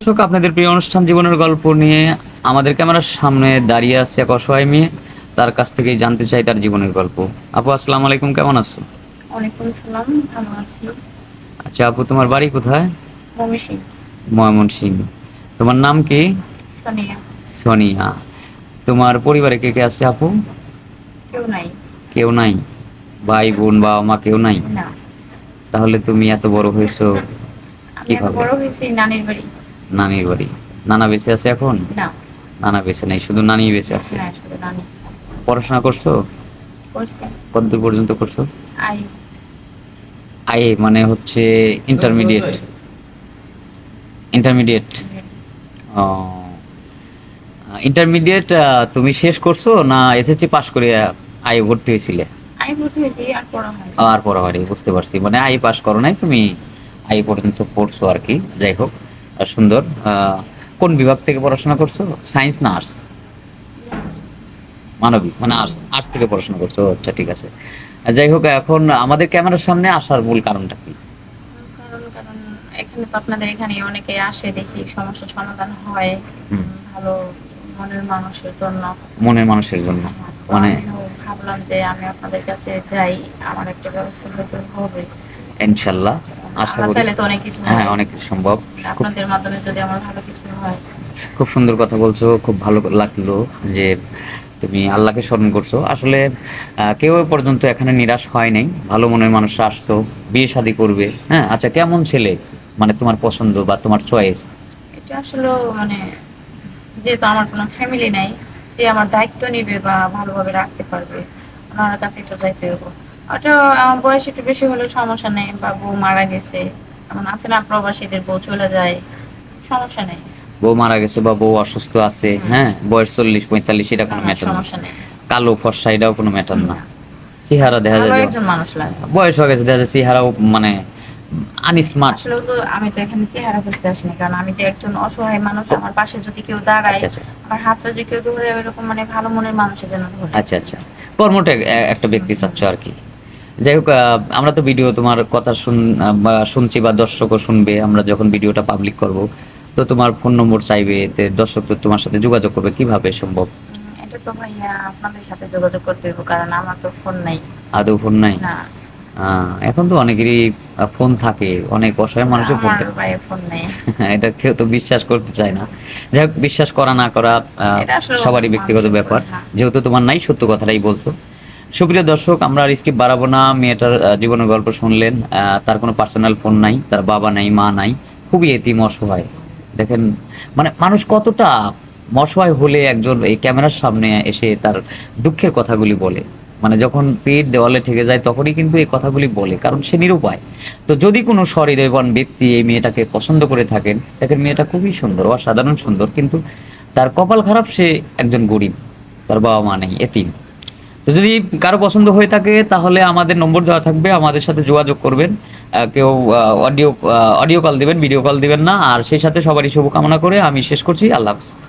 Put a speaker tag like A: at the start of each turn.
A: দর্শক আপনাদের প্রিয় অনুষ্ঠান জীবনের গল্প নিয়ে আমাদের ক্যামেরার সামনে দাঁড়িয়ে আছে এক অসহায় মেয়ে। তার কাছ থেকেই জানতে চাই তার জীবনের গল্প। আপু আসসালামু আলাইকুম কেমন আছো?
B: ওয়ালাইকুম সালাম ভালো আছি।
A: আচ্ছা আপু তোমার বাড়ি কোথায়?
B: মমিষি
A: ময়মনসিং তোমার নাম কি?
B: সোনিয়া।
A: সোনিয়া। তোমার পরিবারে কে কে আছে আপু?
B: কেউ নাই।
A: কেউ নাই? ভাই বোন বাবা মা কেউ নাই?
B: না।
A: তাহলে তুমি এত বড় হয়েছো কি
B: বড় হয়েছি নানির বাড়ি।
A: নানির বাড়ি। নানা বেঁচে আছে এখন?
B: না।
A: নানা বেঁচে নেই শুধু নানি বেঁচে আছে?
B: হ্যাঁ শুধু নানি।
A: পড়াশোনা করছ?
B: করছে।
A: কতদূর পর্যন্ত করছ?
B: আই
A: মানে হচ্ছে ইন্টারমিডিয়েট ইন্টারমিডিয়েট ইন্টারমিডিয়েট তুমি শেষ করছ না এসএসসি পাস করে আই ভর্তি হয়েছিলে?
B: আই ভর্তি হয়েছি আর পড়া হয়
A: আর পড়া হয়নি বুঝতে পারছি। মানে আই পাস করো নাই তুমি আই পর্যন্ত পড়ছো আর কি যাই হোক। সুন্দর কোন বিভাগ থেকে পড়াশোনা করছ? সায়েন্স না আর্টস মানবিক মানে আর্টস আর্টস থেকে পড়াশোনা করছ। আচ্ছা ঠিক আছে। যাই হোক এখন আমাদের ক্যামেরার সামনে আসার মূল কারণটা কি?
B: এখানে তো আপনাদের এখানে অনেকে আসে দেখি সমস্যার সমাধান হয় ভালো মনের মানুষের জন্য।
A: মনের মানুষের জন্য মানে
B: ভাবলাম যে আমি আপনাদের কাছে যাই আমার একটা ব্যবস্থা হয়তো হবে।
A: ইনশাল্লাহ। আশা করি। হ্যাঁ। অনেক কিছু সম্ভব। খুব
B: আপনাদের মাধ্যমে যদি আমার ভালো কিছু হয়।
A: খুব সুন্দর কথা বলছো খুব ভালো লাগল যে তুমি আল্লাহকে স্মরণ করছ। আসলে কেউ এ পর্যন্ত এখানে নিরাশ হয় নাই। ভালো মনের মানুষরা আসছো বিয়ে শাদী করবে। হ্যাঁ আচ্ছা কেমন ছেলে? মানে তোমার পছন্দ বা তোমার চয়েস
B: এটা আসলে মানে যেহেতু আমার কোনো ফ্যামিলি নাই যে আমার দায়িত্ব নিবে বা ভালোভাবে রাখতে পারবে ওনার কাছে একটু যাইতে হব। ওটা আমার বয়স একটু বেশি হলেও সমস্যা নেই বা বউ মারা গেছে। এমন আছে না প্রবাসীদের বউ চলে যায় সমস্যা নেই।
A: বউ মারা গেছে বা বউ অসুস্থ আছে হ্যাঁ বয়স চল্লিশ পঁয়তাল্লিশ এটা কোনো ম্যাটার না।
B: নেই।
A: কালো ফর্সা এটাও কোনো ম্যাটার না। চেহারা দেখা যায়।
B: একজন মানুষ লাগে।
A: বয়স হয়ে গেছে দেখা যায় চেহারাও মানে আনস্মার্ট
B: আসলে তো আমি তো এখানে চেহারা বুঝতে আসিনি কারণ আমি যে একজন অসহায় মানুষ আমার পাশে যদি কেউ দাঁড়ায়
A: আচ্ছা আচ্ছা।
B: আমার হাতটা যদি কেউ ধরে এরকম মানে ভালো মনের মানুষের জন্য
A: আচ্ছা আচ্ছা। কর্মটা একটা ব্যক্তি চাচ্ছ আর কি। যাই হোক আমরা তো ভিডিও তোমার কথা শুন শুনছি বা দর্শকও শুনবে আমরা যখন ভিডিওটা পাবলিক করব তো তোমার ফোন নম্বর চাইবে এতে দর্শক তো তোমার সাথে যোগাযোগ করবে কীভাবে সম্ভব?
B: এটা তো ভাইয়া আপনাদের সাথে যোগাযোগ করতে হবে কারণ আমার তো ফোন নাই।
A: আদৌ ফোন নাই?
B: না।
A: এখন তো অনেকেরই ফোন থাকে অনেক অসহায় মানুষের ফোন থাকে।
B: ভাইয়ের ফোন নেই।
A: এটা কেউ তো বিশ্বাস করতে চায় না। যাই হোক বিশ্বাস করা না করা সবারই ব্যক্তিগত ব্যাপার। যেহেতু তোমার নাই সত্য কথাটাই বলছো। সুপ্রিয় দর্শক, আমরা আর স্কিপ বাড়াবো না। মেয়েটার জীবনের গল্প শুনলেন। তার কোনো পার্সোনাল ফোন নাই, তার বাবা নাই, মা নাই। খুবই এতিম, অসহায়। দেখেন মানে মানুষ কতটা অসহায় হলে একজন এই ক্যামেরার সামনে এসে তার দুঃখের কথাগুলি বলে। মানে যখন পেট দেওয়ালে ঠেকে যায়, তখনই কিন্তু এই কথাগুলি বলে, কারণ সে নিরুপায়। তো যদি কোনো সহৃদয়বান ব্যক্তি এই মেয়েটাকে পছন্দ করে থাকেন, দেখেন মেয়েটা খুবই সুন্দর, অসাধারণ সুন্দর, কিন্তু তার কপাল খারাপ, সে একজন গরিব। তার বাবা মা নেই, এতিম। যদি কারও পছন্দ হয়ে থাকে, তাহলে আমাদের নম্বর দেওয়া থাকবে। আমাদের সাথে যোগাযোগ করবেন। কেউ অডিও অডিও কল দেবেন ভিডিও কল দেবেন না। আর সেই সাথে সবারই শুভকামনা করে আমি শেষ করছি। আল্লাহ হাফিজ।